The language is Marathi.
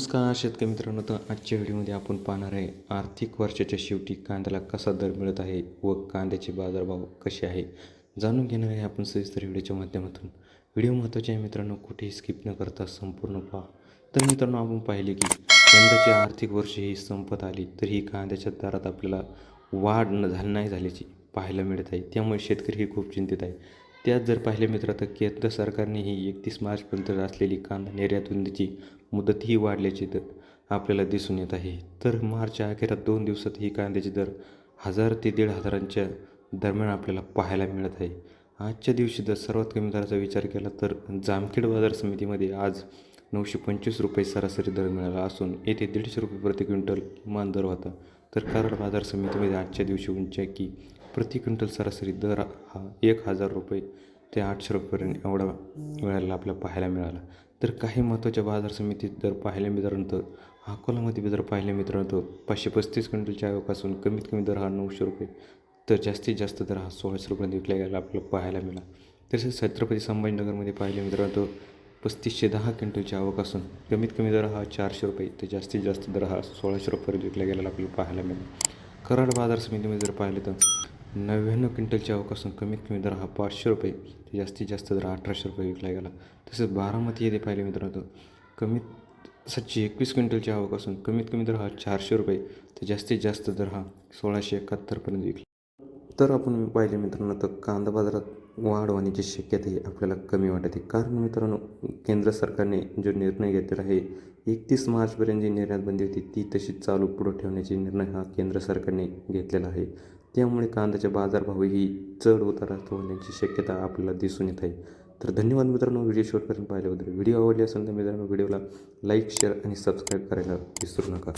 नमस्कार शेतकरी मित्रांनो. तर आजच्या व्हिडिओमध्ये आपण पाहणार आहे आर्थिक वर्षाच्या शेवटी कांद्याला कसा दर मिळत आहे व कांद्याचे बाजारभाव कसे आहे जाणून घेणार आहे आपण सविस्तर व्हिडिओच्या माध्यमातून. व्हिडिओ महत्त्वाचे आहे मित्रांनो कुठेही स्किप न करता संपूर्ण पहा. तर मित्रांनो आपण पाहिले की यंदाची आर्थिक वर्ष ही संपत आली तरीही कांद्याच्या दरात आपल्याला वाढ न झाली नाही झाल्याची पाहायला मिळत आहे. त्यामुळे शेतकरी हे खूप चिंतित आहे. त्यात जर पाहिले मित्र तर केंद्र सरकारने ही एकतीस मार्चपर्यंत असलेली कांदा निर्यातबंदीची मुदतही वाढल्याची दर आपल्याला दिसून येत आहे. तर मार्चच्या अखेरात दोन दिवसात ही कांद्याची दर हजार ते दीड हजारांच्या दरम्यान आपल्याला पाहायला मिळत आहे. आजच्या दिवशी जर सर्वात कमी दराचा विचार केला तर जामखेड बाजार समितीमध्ये आज नऊशे पंचवीस रुपये सरासरी दर मिळाला असून येथे दीडशे रुपये प्रति क्विंटल किमान दर होता. तर कराड बाजार समितीमध्ये आजच्या दिवशी उंचा की प्रति क्विंटल सरासरी दर हा एक हजार रुपये ते आठशे रुपयेपर्यंत एवढा मिळालेला आपल्याला पाहायला मिळाला. तर काही महत्त्वाच्या बाजार समितीत दर पाहायला मित्रांनो अकोलामध्ये जर दर पाहिले मित्रांनो पाचशे पस्तीस क्विंटलच्या आयोगापासून कमीत कमी दर हा नऊशे रुपये तर जास्तीत जास्त दर हा सोळाशे रुपयांत विकला गेला आपल्याला पाहायला मिळाला. तसेच छत्रपती संभाजीनगरमध्ये पाहिले मित्रांनो पस्तीसशे दहा क्विंटलची आवक असून कमीत कमी दर हा चारशे रुपये तर जास्तीत जास्त दर हा सोळाशे रुपयापर्यंत विकला गेलेला आपल्याला पाहायला मिळाला. कराड बाजार समितीमध्ये जर पाहिलं तर नव्याण्णव क्विंटलची आवक असून कमीत कमी दर हा पाचशे रुपये ते जास्तीत जास्त दर अठराशे रुपये विकला गेला. तसेच बारामती येथे पाहिले मित्रांनो कमीत सातशे एकवीस क्विंटलची आवक असून कमीत कमी दर हा चारशे रुपये ते जास्तीत जास्त दर हा सोळाशे एकाहत्तरपर्यंत विकला. तर आपण पाहिले मित्रांनो तर कांदा बाजारात वाढ होण्याची शक्यता ही आपल्याला कमी वाटते. कारण मित्रांनो केंद्र सरकारने जो निर्णय घेतलेला आहे एकतीस मार्चपर्यंत जी निर्यातबंदी होती ती तशीच चालू पुढं ठेवण्याचे निर्णय हा केंद्र सरकारने घेतलेला आहे. त्यामुळे कांद्याच्या बाजारभावही चढ उतारात होण्याची शक्यता आपल्याला दिसून येत आहे. तर धन्यवाद मित्रांनो व्हिडिओ शेवटपर्यंत पाहिल्याबद्दल. व्हिडिओ आवडले असेल तर मित्रांनो व्हिडिओला लाईक शेअर आणि सबस्क्राईब करायला विसरू नका.